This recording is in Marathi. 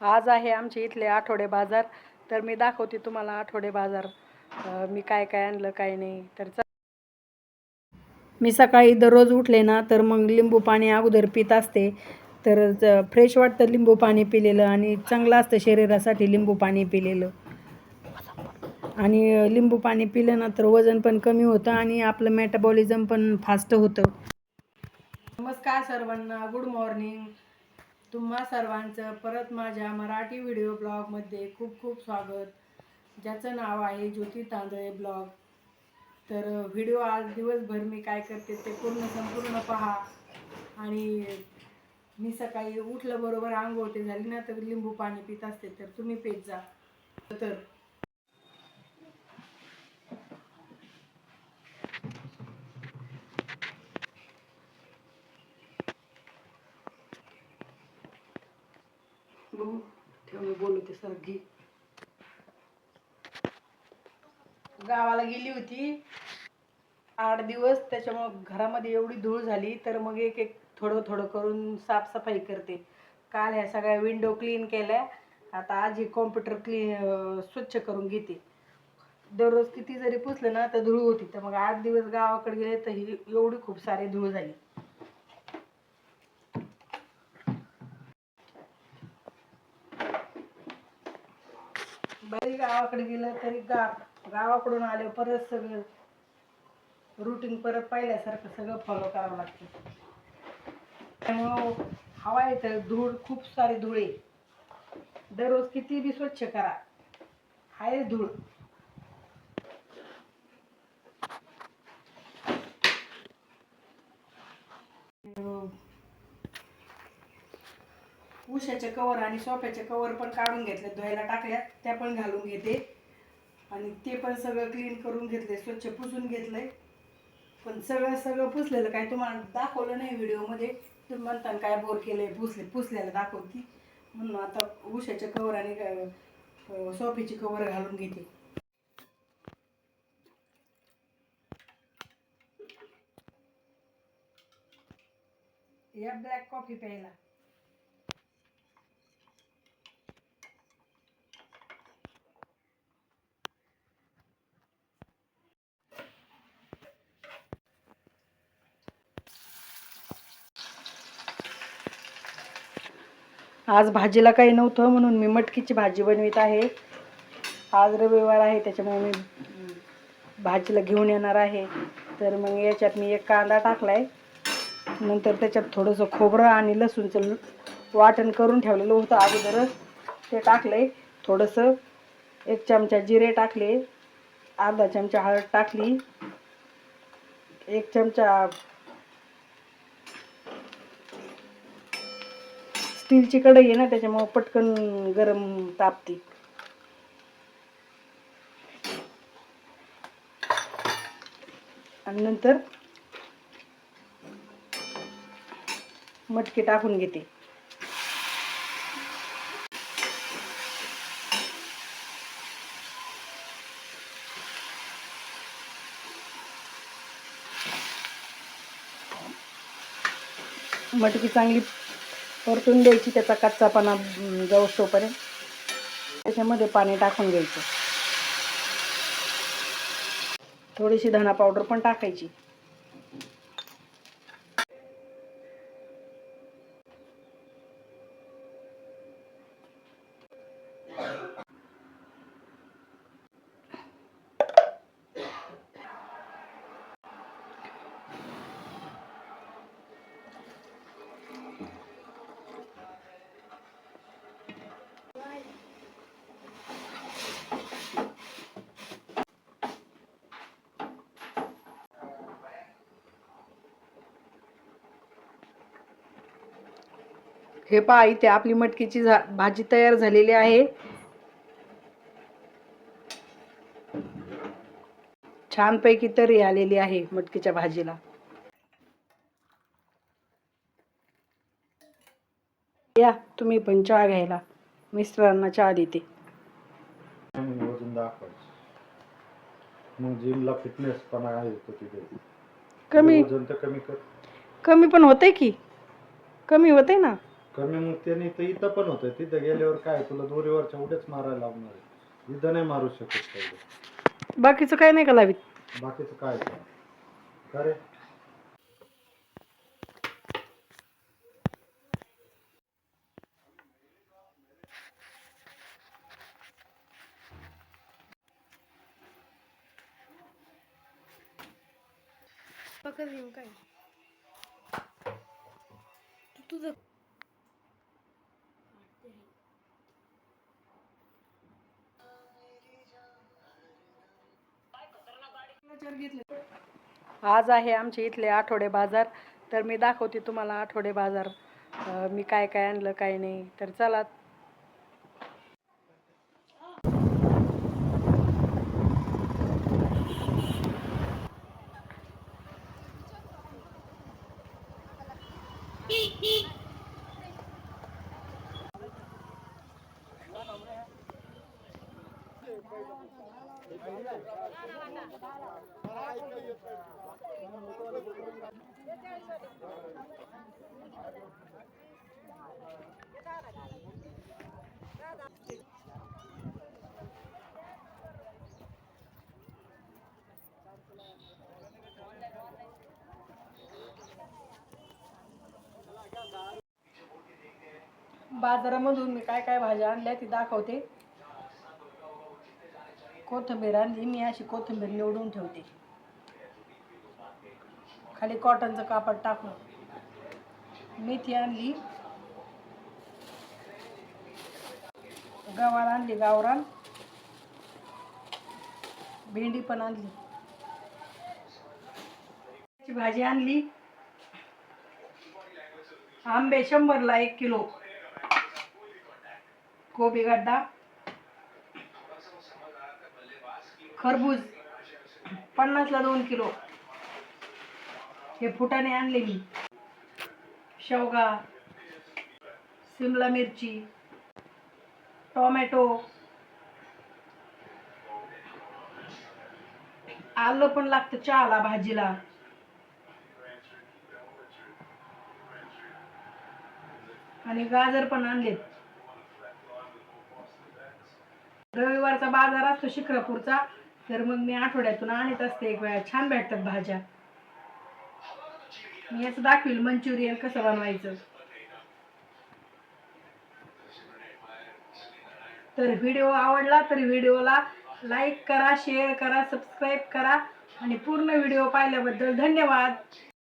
आज आहे आमचे इथले आठवडे बाजार. तर मी दाखवते तुम्हाला आठवडे बाजार. मी काय काय आणलं काय नाही. तर चा- मी सकाळी दररोज उठले ना तर मग लिंबू पाणी अगोदर पित असते. तर फ्रेश वाटतं लिंबू पाणी पिलेलं आणि चांगलं असतं शरीरासाठी लिंबू पाणी पिलेलं. आणि लिंबू पाणी पिलं ना तर वजन पण कमी होतं आणि आपलं मेटाबॉलिझम पण फास्ट होतं. नमस्कार सर्वांना गुड मॉर्निंग तुम्हा सर्वांचं परत माझ्या मराठी व्हिडिओ ब्लॉगमध्ये खूप खूप स्वागत. ज्याचं नाव आहे ज्योती तांदळे ब्लॉग. तर व्हिडिओ आज दिवसभर मी काय करते ते पूर्ण संपूर्ण पहा. आणि मी सकाळी उठलं बरोबर आंघोळ ते झाली ना तर लिंबू पाणी पित असते तर तुम्ही पेत जा. तर ठेव मी सर घे गावाला गेली होती. आठ दिवस त्याच्यामुळं घरामध्ये एवढी धूळ झाली तर मग एक एक थोडं थोडं करून साफसफाई करते. काल ह्या सगळ्या विंडो क्लीन केल्या. आता आज हे कॉम्प्युटर क्लीन स्वच्छ करून घेते. दररोज किती जरी पुसलं ना तर धूळ होती. तर मग आठ दिवस गावाकडे गेले तर ही एवढी खूप सारी धूळ झाली. बाई गावाकडे गेलं तरी गा गावाकडून आले परत सगळं रुटीन परत पाहिल्यासारखं सगळं फॉलो करावं लागतं. त्यामुळं हवा येतं धूळ खूप सारी धुळे दररोज किती बी स्वच्छ करा. आहे धूळ. उशाचे कवर आणि सोफ्याचे कवर पण काढून घेतले धुवायला टाकल्या त्या पण घालून घेते. आणि ते पण सगळं क्लीन करून घेतले स्वच्छ पुसून घेतलंय. पण सगळं सगळं पुसलेलं काय तुम्हाला दाखवलं नाही व्हिडिओमध्ये तुम्ही म्हणता काय बोर केलंय पुसले पुसलेलं दाखवती. म्हणून आता उशाचे कवर आणि अं, सोफ्याची कवर घालून घेते. या ब्लॅक कॉफी प्यायला. आज भाजीला काही नव्हतं म्हणून मी मटकीची भाजी बनवित आहे. आज रविवार आहे त्याच्यामुळे मी भाजीला घेऊन येणार आहे. तर मग याच्यात मी एक कांदा टाकलाय. नंतर त्याच्यात थोडंसं खोबरं आणि लसूणचं वाटण करून ठेवलेलं होतं अगोदरच. ते टाकलंय. थोडंसं एक चमचा जिरे टाकले. अर्धा चमचा हळद टाकली. एक चमचा स्टीलची कढई आहे ना त्याच्यामुळे पटकन गरम तापते. आणि नंतर मटकी टाकून घेते. मटकी चांगली परतून द्यायची त्याचा कच्चापणा अं, जाऊस तोपर्यंत त्याच्यामध्ये पाणी टाकून घ्यायचं. थोडीशी धना पावडर पण टाकायची. हे पहा इथे आपली मटकीची भाजी तयार झालेली आहे. छानपैकी तरी आलेली आहे मटकीच्या भाजीला. या तुम्ही पण चहा घ्यायला. मिस्टरांना चहा देते. फिटनेस पण आहे कमी. कमी पण होतंय की? कमी होतंय ना? कमी मग त्यांनी तर इथं पण होतं तिथं गेल्यावर काय तुला दोरीवरच्या उड्याच मारायला लावणार आहे. इथं नाही मारू शकत तेवढं बाकीचं काय नाही का लावीत? बाकीचं काय? का रे? पकड घेऊ काय? तू तुझं आज आहे आमचे इथले आठवडे बाजार. तर मी दाखवते तुम्हाला आठवडे बाजार. मी काय काय आणलं काय नाही. तर चला. बाजारामधून मी काय काय भाज्या आणल्या ती दाखवते. कोथिंबीर आणली मी अशी कोथिंबीर निवडून ठेवते. खाली कॉटनचं कापड टाकून मेथी आणली. गवार आणली गावरान. भेंडी पण आणली. भाजी आणली. आंबे शंभरला एक किलो. कोबी गड्डा खरबूज पन्नासला दोन किलो. हे फुटाने आणले मी. शेवगा सिमला मिरची टोमॅटो आलं पण लागतं चहाला भाजीला. आणि गाजर पण आणलेत. रविवारचा बाजार असतो शिक्रापूरचा तर मग मी आठवड्यातून आणत असते एक वेळा. छान भेटतात भाज्या. मी याचं दाखवील मंचुरियन कसं बनवायचं. तर व्हिडिओ आवडला तर व्हिडिओला लाईक करा शेअर करा सबस्क्राईब करा आणि पूर्ण व्हिडिओ पाहिल्याबद्दल धन्यवाद.